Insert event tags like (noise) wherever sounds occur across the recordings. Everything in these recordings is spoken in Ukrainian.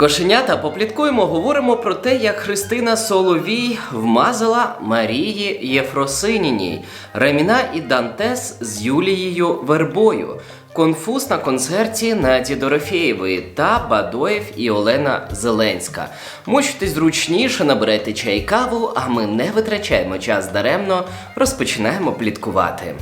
Кошенята, попліткуємо, говоримо про те, як Христина Соловій вмазала Марії Єфросиніній, Реміна і Дантес з Юлією Вербою, конфуз на концерті Наді Дорофєєвої та Бадоєв і Олена Зеленська. Мучтесь зручніше, наберете чай каву, а ми не витрачаємо час даремно, розпочинаємо пліткувати.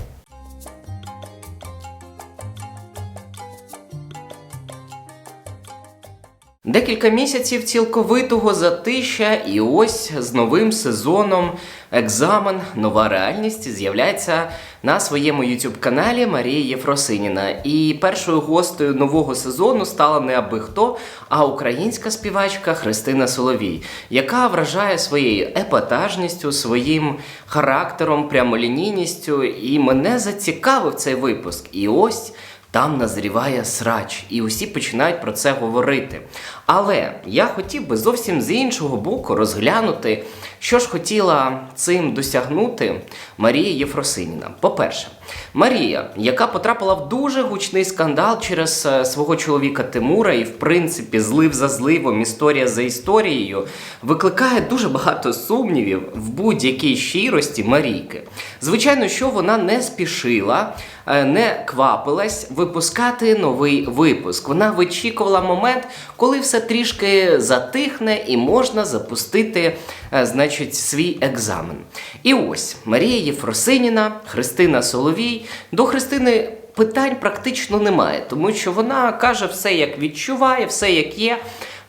Декілька місяців цілковитого затища, і ось з новим сезоном екзамен, нова реальність з'являється на своєму youtube каналі Марія Єфросиніна. І першою гостею нового сезону стала не аби хто, а українська співачка Христина Соловій, яка вражає своєю епатажністю, своїм характером, прямолінійністю. І мене зацікавив цей випуск. І ось. Там назріває срач, і усі починають про це говорити. Але я хотів би зовсім з іншого боку розглянути, що ж хотіла цим досягнути Марія Єфросиніна. По-перше, Марія, яка потрапила в дуже гучний скандал через е, свого чоловіка Тимура, і, в принципі, злив за зливом, історія за історією, викликає дуже багато сумнівів в будь-якій щирості Марійки. Звичайно, що вона не спішила, не квапилась випускати новий випуск. Вона вичікувала момент, коли все трішки затихне і можна запустити е, значить, свій екзамен. І ось Марія Єфросиніна, Христина Соловій. До Христини питань практично немає, тому що вона каже все, як відчуває, все як є.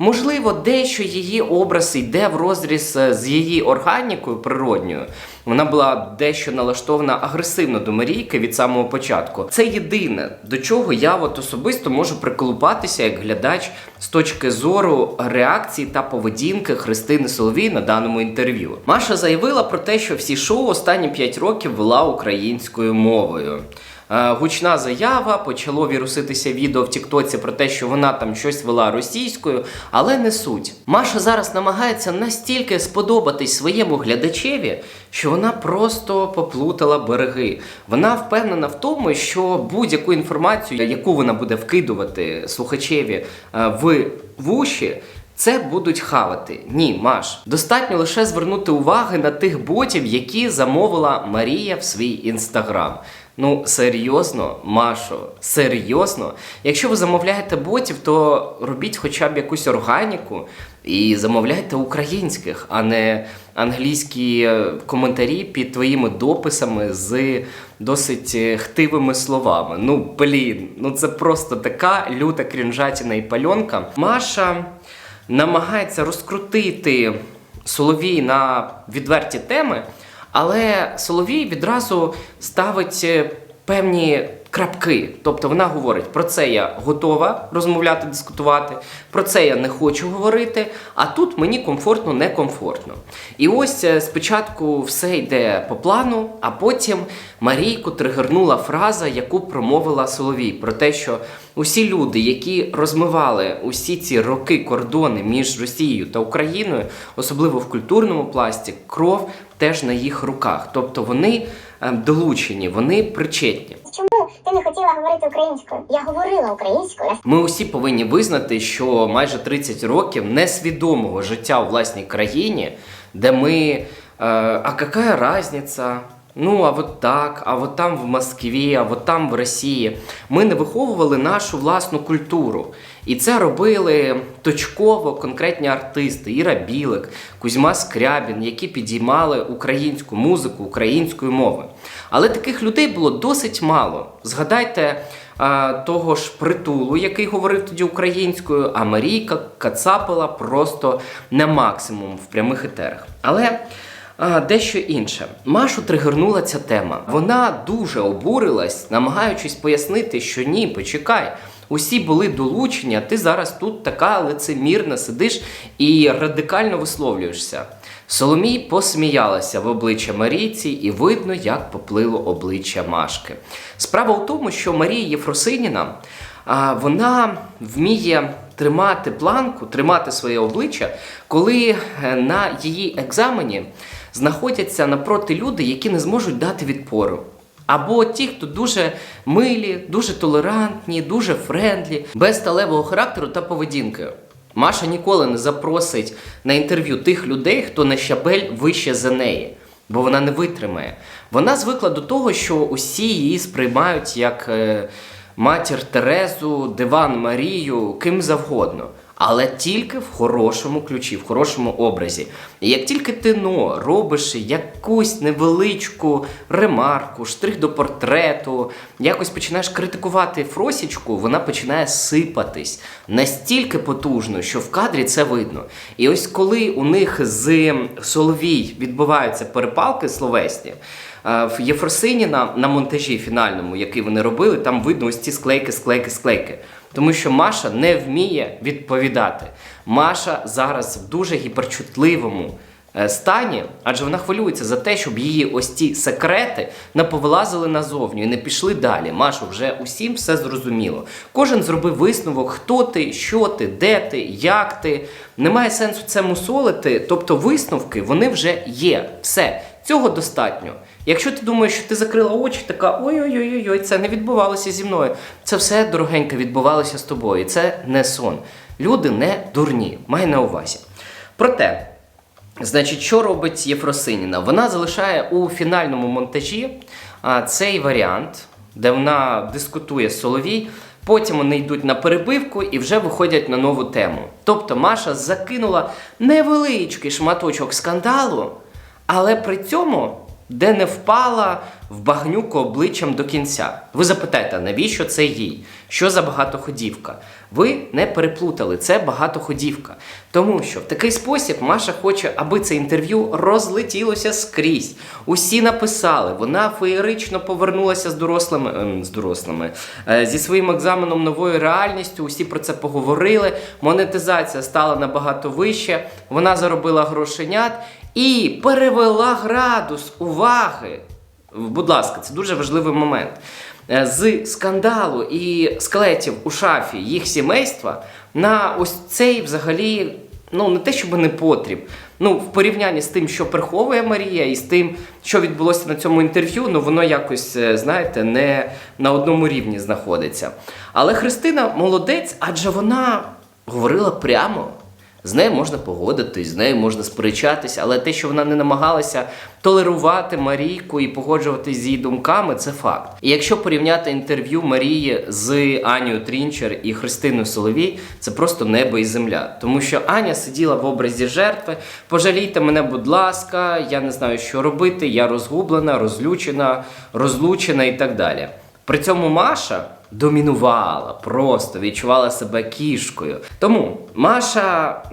Можливо, дещо її образ йде в розріз е, з її органікою природньою. Вона була дещо налаштована агресивно до Марійки від самого початку. Це єдине, до чого я от особисто можу приколупатися як глядач з точки зору реакції та поведінки Христини Соловій на даному інтерв'ю. Маша заявила про те, що всі шоу останні 5 років вела українською мовою. Е, Гучна заява, почало віруситися відео в Тіктоці про те, що вона там щось вела російською, але не суть. Маша зараз намагається настільки сподобатись своєму глядачеві, що вона просто поплутала береги. Вона впевнена в тому, що будь-яку інформацію, яку вона буде вкидувати слухачеві е, в вуші, це будуть хавати. Ні, Маш. Достатньо лише звернути уваги на тих ботів, які замовила Марія в свій інстаграм. Ну, серйозно, Машо, серйозно. Якщо ви замовляєте ботів, то робіть хоча б якусь органіку і замовляйте українських, а не англійські е, коментарі під твоїми дописами з досить е, хтивими словами. Ну, блін, ну це просто така люта крінжатіна і пальонка. Маша намагається розкрутити Соловій на відверті теми, але Соловій відразу ставить е, певні крапки. Тобто вона говорить: про це я готова розмовляти, дискутувати, про це я не хочу говорити, а тут мені комфортно, некомфортно. І ось е, спочатку все йде по плану, а потім Марійку тригернула фраза, яку промовила Соловій, про те, що усі люди, які розмивали усі ці роки кордони між Росією та Україною, особливо в культурному пласті, кров теж на їх руках. Тобто вони е, долучені, вони причетні. Чому ти не хотіла говорити українською? Я говорила українською. Ми усі повинні визнати, що майже 30 років несвідомого життя у власній країні, де ми. е, а яка різниця? Ну, а от так, а от там в Москві, а от там в Росії. Ми не виховували нашу власну культуру. І це робили точково конкретні артисти: Іра Білик, Кузьма Скрябін, які підіймали українську музику, українською мовою. Але таких людей було досить мало. Згадайте того ж притулу, який говорив тоді українською, а Марійка кацапила просто на максимум в прямих етерах. Але а, дещо інше. Машу тригернула ця тема. Вона дуже обурилась, намагаючись пояснити, що ні, почекай. Усі були долучені, а ти зараз тут така лицемірна сидиш і радикально висловлюєшся. Соломій посміялася в обличчя Марійці, і видно, як поплило обличчя Машки. Справа в тому, що Марія Єфросиніна вона вміє тримати планку, тримати своє обличчя, коли е, на її екзамені знаходяться напроти люди, які не зможуть дати відпору. Або ті, хто дуже милі, дуже толерантні, дуже френдлі, без сталевого характеру та поведінки. Маша ніколи не запросить на інтерв'ю тих людей, хто на щабель вище за неї, бо вона не витримає. Вона звикла до того, що усі її сприймають як е, матір Терезу, диван Марію, ким завгодно. Але тільки в хорошому ключі, в хорошому образі. І як тільки ти ну, робиш якусь невеличку ремарку, штрих до портрету, якось починаєш критикувати Фросічку, вона починає сипатись настільки потужно, що в кадрі це видно. І ось коли у них з Соловій відбуваються перепалки словесні, е, в Єфросиніна на монтажі фінальному, який вони робили, там видно ось ці склейки, склейки, склейки. Тому що Маша не вміє відповідати. Маша зараз в дуже гіперчутливому е, стані, адже вона хвилюється за те, щоб її ось ці секрети не повилазили назовню і не пішли далі. Машу, вже усім все зрозуміло. Кожен зробив висновок, хто ти, що ти, де ти, як ти. Немає сенсу це мусолити. Тобто висновки вони вже є. Все. Цього достатньо. Якщо ти думаєш, що ти закрила очі, така ой-ой-ой, це не відбувалося зі мною. Це все дорогеньке відбувалося з тобою. І це не сон. Люди не дурні, май на увазі. Проте, значить, що робить Єфросиніна? Вона залишає у фінальному монтажі а, цей варіант, де вона дискутує з Соловій. Потім вони йдуть на перебивку і вже виходять на нову тему. Тобто Маша закинула невеличкий шматочок скандалу, але при цьому де не впала в багнюку обличчям до кінця. Ви запитаєте, навіщо це їй? Що за багатоходівка? Ви не переплутали, це багатоходівка. Тому що в такий спосіб Маша хоче, аби це інтерв'ю розлетілося скрізь. Усі написали, вона феєрично повернулася з дорослими, ем, з дорослими е, зі своїм екзаменом новою реальністю. Усі про це поговорили. Монетизація стала набагато вище. Вона заробила грошенят і перевела градус уваги. Будь ласка, це дуже важливий момент. Е, З скандалу і скелетів у шафі їх сімейства на ось цей взагалі, ну не те, щоб не потріб. Ну, в порівнянні з тим, що приховує Марія, і з тим, що відбулося на цьому інтерв'ю, ну воно якось, е, знаєте, не на одному рівні знаходиться. Але Христина молодець, адже вона говорила прямо. З нею можна погодитись, з нею можна сперечатися, але те, що вона не намагалася толерувати Марійку і погоджуватись з її думками, це факт. І якщо порівняти інтерв'ю Марії з Анією Трінчер і Христиною Соловій, це просто небо і земля. Тому що Аня сиділа в образі жертви. Пожалійте мене, будь ласка, я не знаю, що робити. Я розгублена, розлючена, розлучена і так далі. При цьому Маша домінувала, просто відчувала себе кішкою. Тому Маша.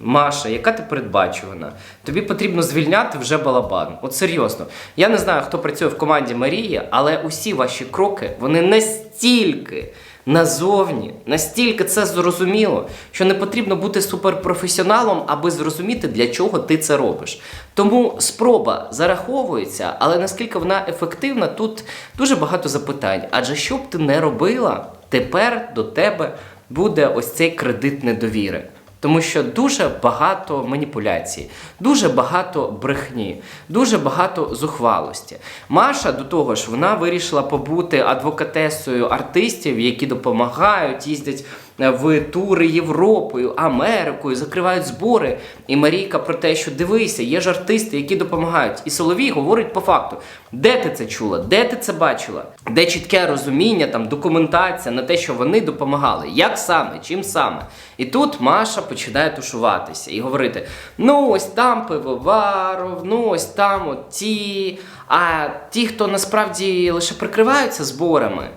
Маша, яка ти передбачувана? Тобі потрібно звільняти вже балабан. От серйозно. Я не знаю, хто працює в команді Марії, але усі ваші кроки вони настільки назовні, настільки це зрозуміло, що не потрібно бути суперпрофесіоналом, аби зрозуміти, для чого ти це робиш. Тому спроба зараховується, але наскільки вона ефективна, тут дуже багато запитань. Адже що б ти не робила, тепер до тебе буде ось цей кредит недовіри. Тому що дуже багато маніпуляцій, дуже багато брехні, дуже багато зухвалості. Маша до того ж, вона вирішила побути адвокатесою артистів, які допомагають, їздять в тури Європою, Америкою, закривають збори. І Марійка про те, що дивися, є ж артисти, які допомагають. І Соловій говорить по факту: де ти це чула, де ти це бачила, де чітке розуміння, там документація на те, що вони допомагали, як саме, чим саме. І тут Маша починає тушуватися і говорити: ну ось там пивоваров, ну ось там от ті. А ті, хто насправді лише прикриваються зборами,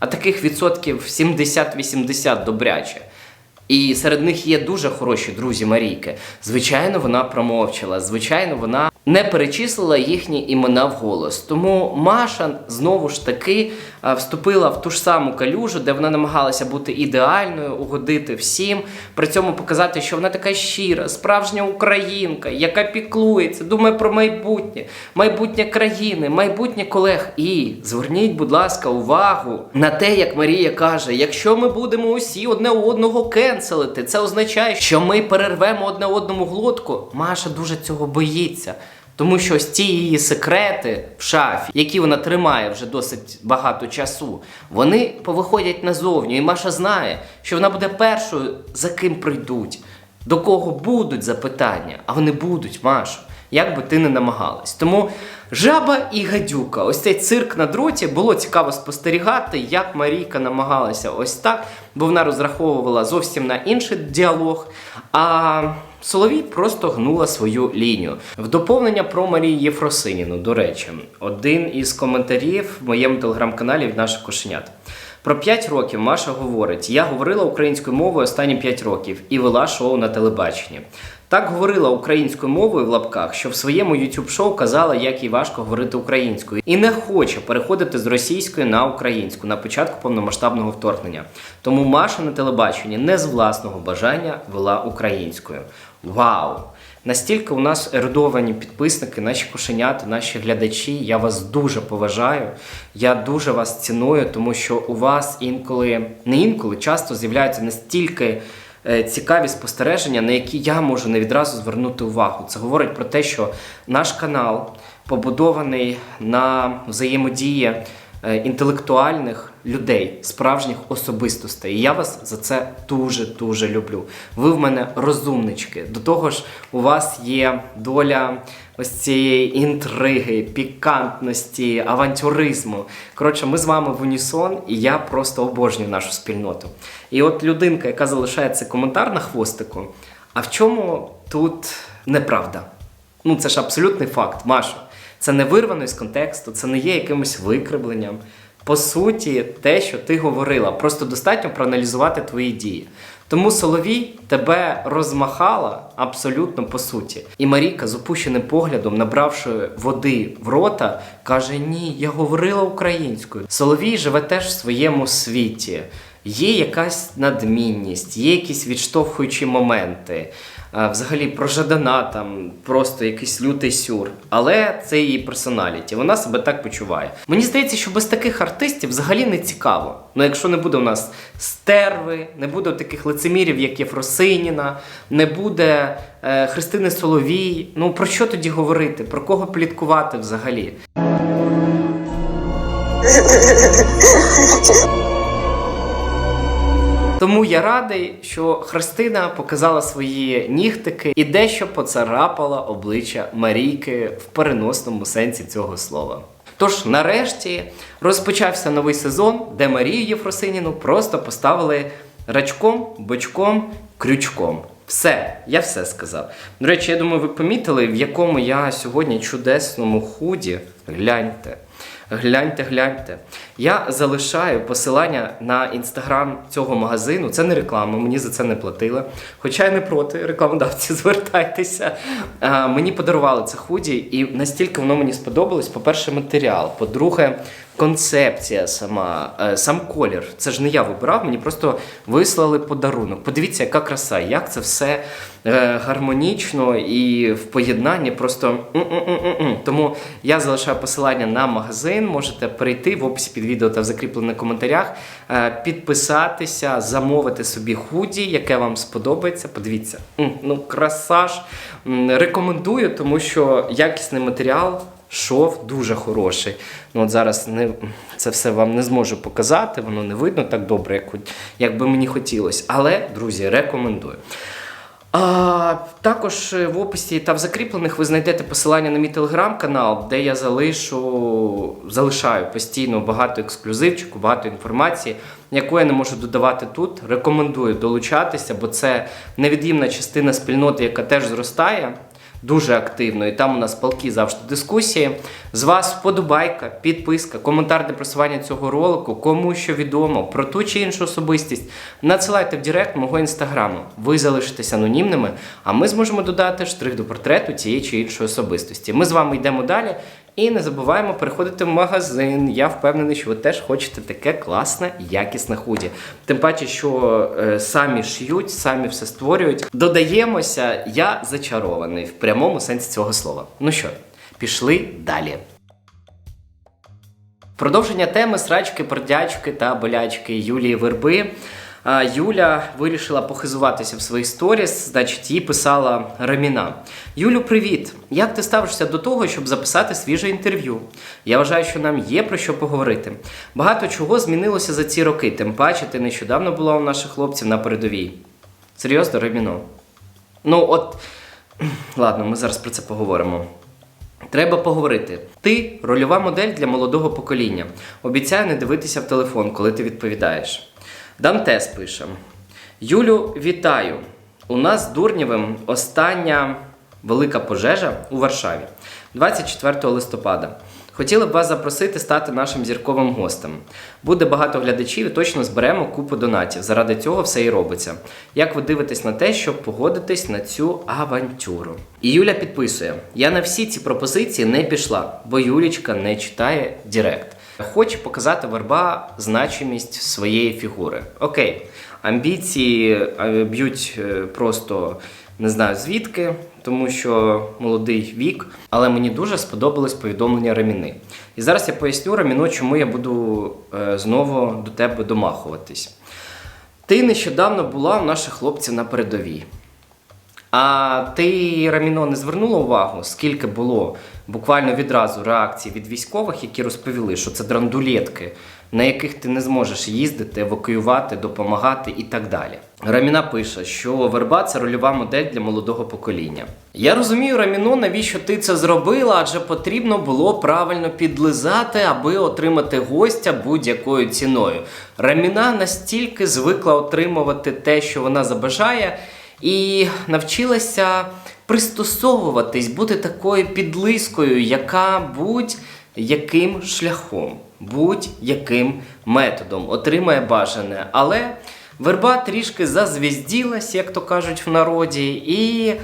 а таких відсотків 70-80 добряче. І серед них є дуже хороші друзі Марійки. Звичайно, вона промовчала. Звичайно, вона не перечислила їхні імена вголос. Тому Маша знову ж таки вступила в ту ж саму калюжу, де вона намагалася бути ідеальною, угодити всім, при цьому показати, що вона така щира, справжня українка, яка піклується, думає про майбутнє, майбутнє країни, майбутнє колег. І зверніть, будь ласка, увагу на те, як Марія каже: якщо ми будемо усі одне одного кенселити, це означає, що ми перервемо одне одному глотку. Маша дуже цього боїться. Тому що ось ті її секрети в шафі, які вона тримає вже досить багато часу, вони повиходять назовні. І Маша знає, що вона буде першою, за ким прийдуть, до кого будуть запитання, а вони будуть, Маша. Як би ти не намагалась. Тому жаба і гадюка, ось цей цирк на дроті, було цікаво спостерігати, як Марійка намагалася ось так, бо вона розраховувала зовсім на інший діалог. А Соловій просто гнула свою лінію. В доповнення про Марію Єфросиніну, до речі, один із коментарів в моєму телеграм-каналі від наших кошенят. Про 5 років Маша говорить: я говорила українською мовою останні 5 років і вела шоу на телебаченні. Так говорила українською мовою в лапках, що в своєму youtube шоу казала, як їй важко говорити українською, і не хоче переходити з російської на українську на початку повномасштабного вторгнення. Тому Маша на телебаченні не з власного бажання вела українською. Вау! Настільки у нас ерудовані підписники, наші кошенята, наші глядачі. Я вас дуже поважаю. Я дуже вас ціную, тому що у вас інколи, не інколи, часто з'являються настільки цікаві спостереження, на які я можу не відразу звернути увагу. Це говорить про те, що наш канал побудований на взаємодії е, інтелектуальних людей, справжніх особистостей. І я вас за це дуже дуже люблю. Ви в мене розумнички. До того ж, у вас є доля ось цієї інтриги, пікантності, авантюризму. Коротше, ми з вами в унісон, і я просто обожнюю нашу спільноту. І от людинка, яка залишається коментар на хвостику, а в чому тут неправда? Ну, це ж абсолютний факт, Маша. Це не вирвано із контексту, це не є якимось викривленням. По суті, те, що ти говорила, просто достатньо проаналізувати твої дії. Тому Соловій тебе розмахала абсолютно по суті. І Маріка з опущеним поглядом, набравши води в рота, каже: Ні, я говорила українською. Соловій живе теж в своєму світі. Є якась надмінність, є якісь відштовхуючі моменти. А, Взагалі про Жадана там просто якийсь лютий сюр. Але це її персоналіті. Вона себе так почуває. Мені здається, що без таких артистів взагалі не цікаво. Ну, якщо не буде у нас стерви, не буде таких лицемірів, як Єфросиніна, не буде е, Христини Соловій. Ну про що тоді говорити? Про кого пліткувати взагалі? (laughs) Тому я радий, що Христина показала свої нігтики і дещо поцарапала обличчя Марійки в переносному сенсі цього слова. Тож, нарешті, розпочався новий сезон, де Марію Єфросиніну просто поставили рачком, бочком, крючком. Все, я все сказав. До речі, я думаю, ви помітили, в якому я сьогодні чудесному худі. Гляньте. Гляньте, гляньте. Я залишаю посилання на інстаграм цього магазину. Це не реклама, мені за це не платили. Хоча я не проти, рекламодавці, (laughs) звертайтеся. Мені подарували це худі, і настільки воно мені сподобалось. По-перше, матеріал. По-друге, концепція сама, е, сам колір. Це ж не я вибирав, мені просто вислали подарунок. Подивіться, яка краса, як це все е, гармонічно і в поєднанні просто. Тому я залишаю посилання на магазин. Можете перейти в описі під відео та в закріплених коментарях, е, підписатися, замовити собі худі, яке вам сподобається. Подивіться, ну краса ж. Рекомендую, тому що якісний матеріал. Шов дуже хороший. Ну от зараз не, це все вам не зможу показати, воно не видно так добре, як, як би мені хотілося. Але, друзі, рекомендую. А, також е, в описі та в закріплених ви знайдете посилання на мій телеграм-канал, де я залишу, залишаю постійно багато ексклюзивчику, багато інформації, яку я не можу додавати тут. Рекомендую долучатися, бо це невід'ємна частина спільноти, яка теж зростає дуже активно, і там у нас палки завжди дискусії. З вас вподобайка, підписка, коментар для просування цього ролику, кому що відомо про ту чи іншу особистість. Надсилайте в Директ мого інстаграму. Ви залишитесь анонімними, а ми зможемо додати штрих до портрету цієї чи іншої особистості. Ми з вами йдемо далі. І не забуваємо переходити в магазин. Я впевнений, що ви теж хочете таке класне, якісне худі. Тим паче, що е, самі шиють, самі все створюють. Додаємося, я зачарований в прямому сенсі цього слова. Ну що, пішли далі. Продовження теми срачки, пердячки та болячки Юлії Верби. Юля вирішила похизуватися в своїх сторіс, значить, їй писала Раміна. Юлю, привіт! Як ти ставишся до того, щоб записати свіже інтерв'ю? Я вважаю, що нам є про що поговорити. Багато чого змінилося за ці роки, тим паче ти нещодавно була у наших хлопців на передовій. Серйозно, Раміно? Ну, от. (clears throat) Ладно, ми зараз про це поговоримо. Треба поговорити. Ти рольова модель для молодого покоління. Обіцяю не дивитися в телефон, коли ти відповідаєш. Дантес пише: Юлю, вітаю! У нас з Дурнєвим остання велика пожежа у Варшаві 24 листопада. Хотіли б вас запросити стати нашим зірковим гостем. Буде багато глядачів і точно зберемо купу донатів. Заради цього все і робиться. Як ви дивитесь на те, щоб погодитись на цю авантюру? І Юля підписує: Я на всі ці пропозиції не пішла, бо Юлічка не читає Директ. Хоче показати верба значимість своєї фігури. Окей, амбіції б'ють е, просто не знаю звідки, тому що молодий вік, але мені дуже сподобалось повідомлення Раміни. І зараз я поясню Раміно, чому я буду е, знову до тебе домахуватись. Ти нещодавно була у наших хлопців на передовій. А ти, Раміно, не звернула увагу, скільки було буквально відразу реакцій від військових, які розповіли, що це драндулетки, на яких ти не зможеш їздити, евакуювати, допомагати і так далі. Раміна пише, що верба це рольова модель для молодого покоління. Я розумію, Раміно, навіщо ти це зробила, адже потрібно було правильно підлизати, аби отримати гостя будь-якою ціною. Раміна настільки звикла отримувати те, що вона забажає і навчилася пристосовуватись, бути такою підлискою, яка будь-яким шляхом, будь-яким методом отримає бажане. Але верба трішки зазвізділась, як то кажуть в народі, і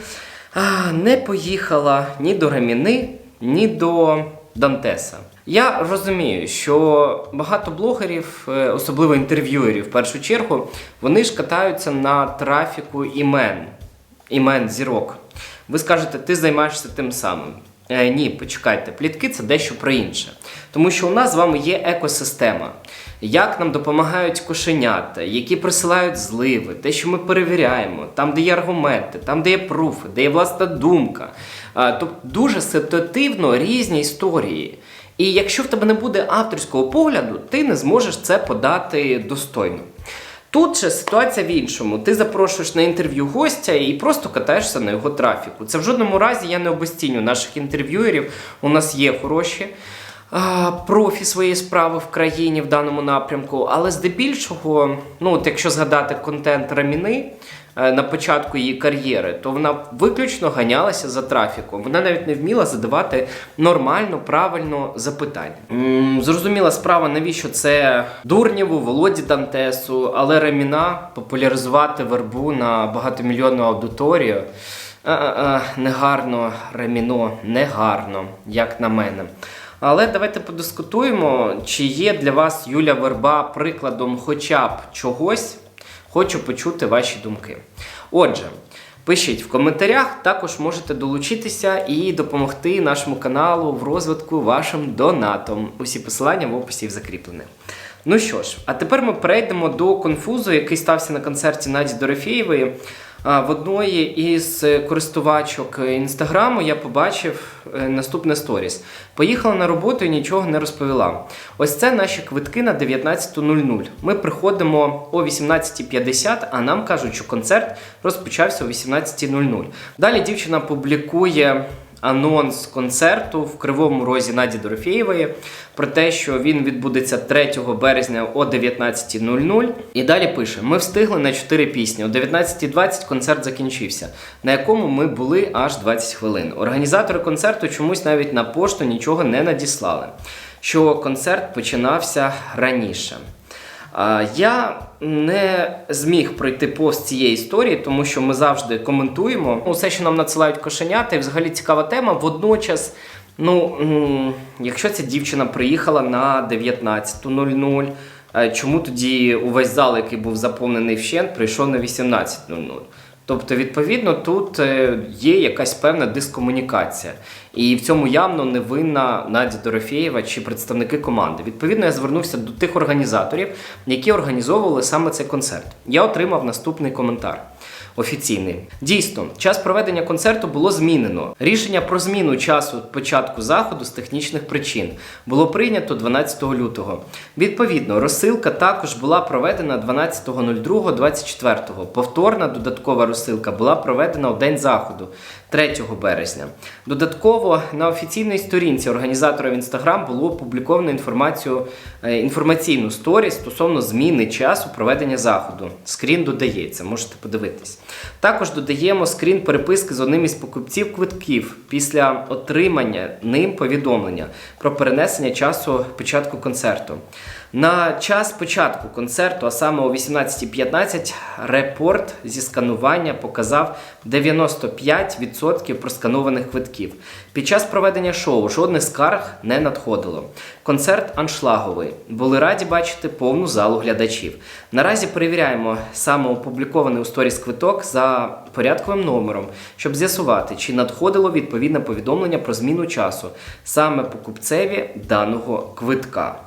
а, не поїхала ні до Раміни, ні до Дантеса. Я розумію, що багато блогерів, е, особливо інтерв'юерів в першу чергу, вони ж катаються на трафіку імен, імен зірок. Ви скажете, ти займаєшся тим самим. Е, ні, почекайте, плітки це дещо про інше. Тому що у нас з вами є екосистема. Як нам допомагають кошенята, які присилають зливи, те, що ми перевіряємо, там, де є аргументи, там, де є пруфи, де є власна думка. А, Тобто дуже ситуативно різні історії. І якщо в тебе не буде авторського погляду, ти не зможеш це подати достойно. Тут же ситуація в іншому. Ти запрошуєш на інтерв'ю гостя і просто катаєшся на його трафіку. Це в жодному разі я не обесціню наших інтерв'юерів. У нас є хороші а, профі своєї справи в країні в даному напрямку. Але здебільшого, ну от якщо згадати контент Раміни на початку її кар'єри, то вона виключно ганялася за трафіком. Вона навіть не вміла задавати нормально, правильно запитання. Зрозуміла справа, навіщо це Дурнєву, Володі Дантесу, але Раміна популяризувати вербу на багатомільйонну аудиторію. А-а-а, негарно, Раміно, негарно, як на мене. Але давайте подискутуємо, чи є для вас Юля Верба прикладом хоча б чогось. Хочу почути ваші думки. Отже, пишіть в коментарях, також можете долучитися і допомогти нашому каналу в розвитку вашим донатом. Усі посилання в описі закріплені. Ну що ж, а тепер ми перейдемо до конфузу, який стався на концерті Наді Дорофєєвої. В одної із е, користувачок інстаграму я побачив е, наступне сторіс. Поїхала на роботу і нічого не розповіла. Ось це наші квитки на 19.00. Ми приходимо о 18.50, а нам кажуть, що концерт розпочався о 18.00. Далі дівчина публікує анонс концерту в Кривому Розі Наді Дорофєєвої про те, що він відбудеться 3 березня о 19.00. І далі пише: Ми встигли на 4 пісні. О 19.20 концерт закінчився, на якому ми були аж 20 хвилин. Організатори концерту чомусь навіть на пошту нічого не надіслали, що концерт починався раніше. Я не зміг пройти повз цієї історії, тому що ми завжди коментуємо усе, що нам надсилають кошенята, і взагалі цікава тема. Водночас, ну якщо ця дівчина приїхала на 19.00, е, чому тоді увесь зал, який був заповнений вщент, прийшов на 18.00? Тобто, відповідно, тут е, є якась певна дискомунікація. І в цьому явно не винна Надя Дорофєєва чи представники команди. Відповідно, я звернувся до тих організаторів, які організовували саме цей концерт. Я отримав наступний коментар. Офіційний дійсно час проведення концерту було змінено. Рішення про зміну часу початку заходу з технічних причин було прийнято 12 лютого. Відповідно, розсилка також була проведена 12.02.24. Повторна додаткова розсилка була проведена у день заходу 3 березня. Додатково на офіційній сторінці організатора в інстаграм було опубліковано інформацію е, інформаційну сторі стосовно зміни часу проведення заходу. Скрін додається, можете подивитись. Також додаємо скрін переписки з одним із покупців квитків після отримання ним повідомлення про перенесення часу початку концерту. На час початку концерту, а саме о 18.15, репорт зі сканування показав 95% просканованих квитків. Під час проведення шоу жодних скарг не надходило. Концерт аншлаговий. Були раді бачити повну залу глядачів. Наразі перевіряємо саме опублікований у сторіс квиток за порядковим номером, щоб з'ясувати, чи надходило відповідне повідомлення про зміну часу саме покупцеві даного квитка.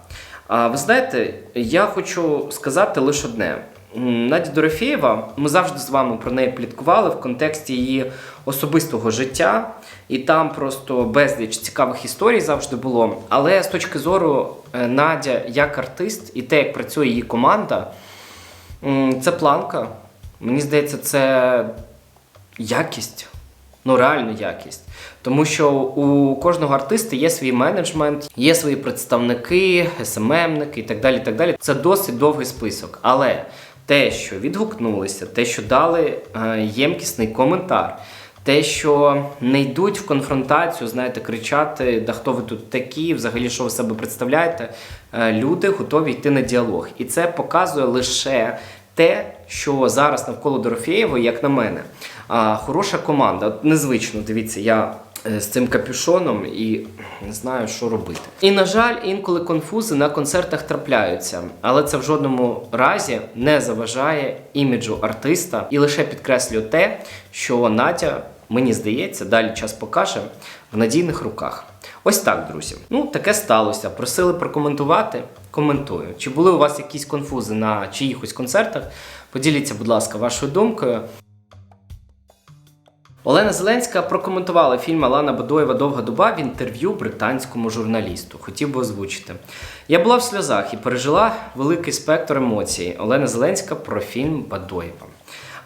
А ви знаєте, я хочу сказати лише одне. Надя Дорофєєва, ми завжди з вами про неї пліткували в контексті її особистого життя, і там просто безліч цікавих історій завжди було. Але з точки зору е, Надя як артист і те, як працює її команда, це планка. Мені здається, це якість. Ну, реальну якість. Тому що у кожного артиста є свій менеджмент, є свої представники, СММники і так далі. так далі. Це досить довгий список. Але те, що відгукнулися, те, що дали е, ємкісний коментар, те, що не йдуть в конфронтацію, знаєте, кричати, да хто ви тут такі, взагалі, що ви себе представляєте, е, люди готові йти на діалог. І це показує лише те, що зараз навколо Дорофєєвої, як на мене, хороша команда. От незвично, дивіться, я е, з цим капюшоном і не знаю, що робити. І, на жаль, інколи конфузи на концертах трапляються, але це в жодному разі не заважає іміджу артиста і лише підкреслює те, що Надя, мені здається, далі час покаже в надійних руках. Ось так, друзі. Ну, таке сталося. Просили прокоментувати. Коментую. Чи були у вас якісь конфузи на чиїхось концертах? Поділіться, будь ласка, вашою думкою. Олена Зеленська прокоментувала фільм Алана Бадоєва Довга доба в інтерв'ю британському журналісту. Хотів би озвучити. Я була в сльозах і пережила великий спектр емоцій. Олена Зеленська про фільм Бадоєва.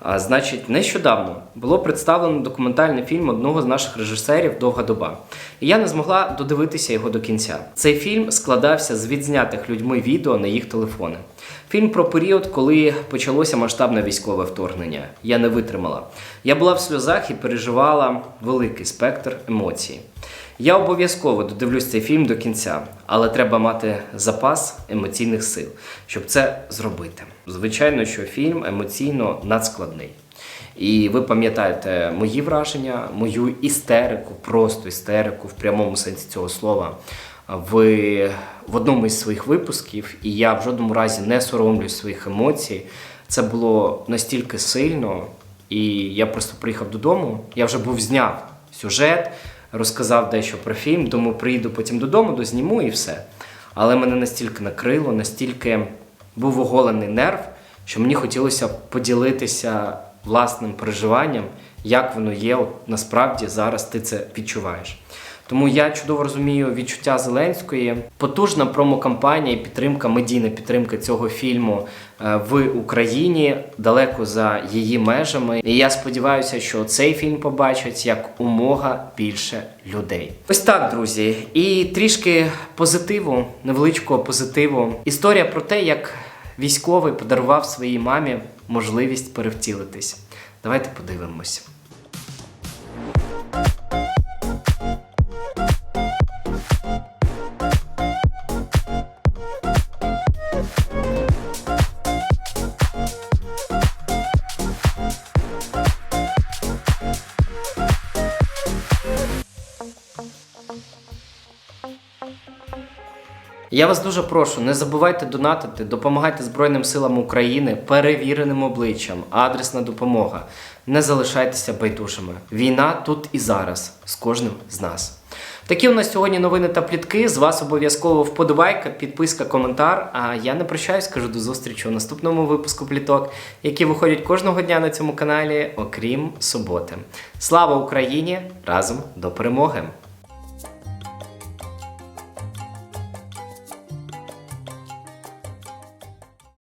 Значить, нещодавно було представлено документальний фільм одного з наших режисерів Довга доба. І я не змогла додивитися його до кінця. Цей фільм складався з відзнятих людьми відео на їх телефони. Фільм про період, коли почалося масштабне військове вторгнення. Я не витримала. Я була в сльозах і переживала великий спектр емоцій. Я обов'язково додивлюсь цей фільм до кінця, але треба мати запас емоційних сил, щоб це зробити. Звичайно, що фільм емоційно надскладний. І ви пам'ятаєте мої враження, мою істерику, просто істерику в прямому сенсі цього слова. В, в одному із своїх випусків, і я в жодному разі не соромлюсь своїх емоцій. Це було настільки сильно, і я просто приїхав додому. Я вже був зняв сюжет, розказав дещо про фільм. Думаю, приїду потім додому, дозніму і все. Але мене настільки накрило, настільки був оголений нерв, що мені хотілося поділитися власним переживанням, як воно є. От насправді зараз ти це відчуваєш. Тому я чудово розумію відчуття Зеленської. Потужна промокампанія і підтримка, медійна підтримка цього фільму е, в Україні далеко за її межами. І я сподіваюся, що цей фільм побачать як умога більше людей. Ось так, друзі. І трішки позитиву, невеличкого позитиву. Історія про те, як військовий подарував своїй мамі можливість перевтілитись. Давайте подивимось. Я вас дуже прошу, не забувайте донатити, допомагайте Збройним силам України перевіреним обличчям, адресна допомога. Не залишайтеся байдужими. Війна тут і зараз з кожним з нас. Такі у нас сьогодні новини та плітки. З вас обов'язково вподобайка, підписка, коментар. А я не прощаюсь, кажу до зустрічі у наступному випуску пліток, які виходять кожного дня на цьому каналі, окрім суботи. Слава Україні! Разом до перемоги!